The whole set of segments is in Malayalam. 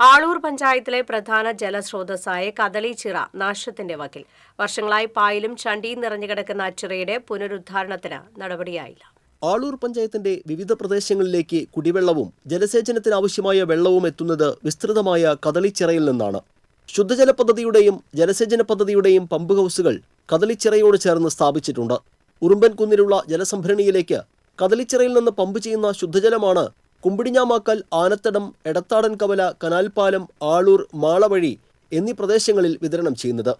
ആളൂർ പഞ്ചായത്തിലെ പ്രധാന ജലസ്രോതസ്സായ കദളിച്ചിറ നാശത്തിന്റെ വക്കിൽ. വർഷങ്ങളായി പായലും ചണ്ടിയും നിറഞ്ഞുകിടക്കുന്ന ചിറയുടെ പുനരുദ്ധാരണത്തിന് നടപടിയായില്ല. ആളൂർ പഞ്ചായത്തിന്റെ വിവിധ പ്രദേശങ്ങളിലേക്ക് കുടിവെള്ളവും ജലസേചനത്തിനാവശ്യമായ വെള്ളവും എത്തുന്നത് വിസ്തൃതമായ കദളിച്ചിറയിൽ നിന്നാണ്. ശുദ്ധജല പദ്ധതിയുടെയും ജലസേചന പദ്ധതിയുടെയും പമ്പ് ഹൗസുകൾ കദളിച്ചിറയോട് ചേർന്ന് സ്ഥാപിച്ചിട്ടുണ്ട്. ഉറുമ്പൻകുന്നിലുള്ള ജലസംഭരണിയിലേക്ക് കദളിച്ചിറയിൽ നിന്ന് പമ്പ് ചെയ്യുന്ന ശുദ്ധജലമാണ് കുമ്പിടിഞ്ഞാമാക്കൽ ആനത്തടം എടത്താടൻ കവല കനാൽപ്പാലം ആളൂർ മാളവഴി എന്നീ പ്രദേശങ്ങളിൽ വിതരണം ചെയ്യുന്നത്.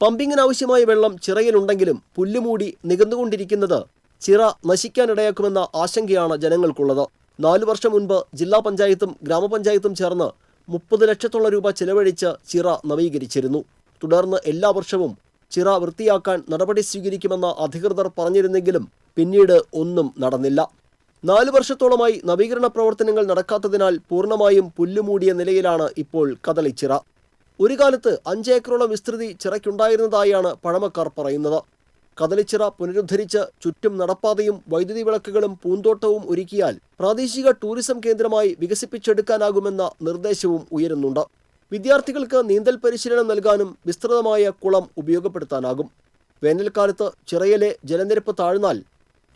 പമ്പിങ്ങിനാവശ്യമായ വെള്ളം ചിറയിലുണ്ടെങ്കിലും പുല്ലുമൂടി നികന്നുകൊണ്ടിരിക്കുന്നത് ചിറ നശിക്കാനിടയാക്കുമെന്ന ആശങ്കയാണ് ജനങ്ങൾക്കുള്ളത്. നാലു വർഷം മുൻപ് ജില്ലാ പഞ്ചായത്തും ഗ്രാമപഞ്ചായത്തും ചേർന്ന് മുപ്പത് ലക്ഷത്തോളം രൂപ ചെലവഴിച്ച് ചിറ നവീകരിച്ചിരുന്നു. തുടർന്ന് എല്ലാ വർഷവും ചിറ വൃത്തിയാക്കാൻ നടപടി സ്വീകരിക്കുമെന്ന് അധികൃതർ പറഞ്ഞിരുന്നെങ്കിലും പിന്നീട് ഒന്നും നടന്നില്ല. നാല് വർഷത്തോളമായി നവീകരണ പ്രവർത്തനങ്ങൾ നടക്കാത്തതിനാൽ പൂർണമായും പുല്ലുമൂടിയ നിലയിലാണ് ഇപ്പോൾ കദളിച്ചിറ. ഒരു കാലത്ത് അഞ്ച് ഏക്കറോളം വിസ്തൃതി ചിറയ്ക്കുണ്ടായിരുന്നതായാണ് പഴമക്കാർ പറയുന്നത്. കദളിച്ചിറ പുനരുദ്ധരിച്ച് ചുറ്റും നടപ്പാതയും വൈദ്യുതി വിളക്കുകളും പൂന്തോട്ടവും ഒരുക്കിയാൽ പ്രാദേശിക ടൂറിസം കേന്ദ്രമായി വികസിപ്പിച്ചെടുക്കാനാകുമെന്ന നിർദ്ദേശവും ഉയരുന്നുണ്ട്. വിദ്യാർത്ഥികൾക്ക് നീന്തൽ പരിശീലനം നൽകാനും വിസ്തൃതമായ കുളം ഉപയോഗപ്പെടുത്താനാകും. വേനൽക്കാലത്ത് ചിറയിലെ ജലനിരപ്പ് താഴ്ന്നാൽ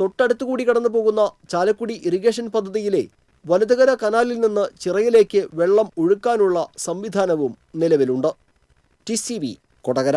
തൊട്ടടുത്തുകൂടി കടന്നു പോകുന്ന ചാലക്കുടി ഇറിഗേഷൻ പദ്ധതിയിലെ വലതുകര കനാലിൽ നിന്ന് ചിറയിലേക്ക് വെള്ളം ഒഴുക്കാനുള്ള സംവിധാനവും നിലവിലുണ്ട്. T C V Kodakara.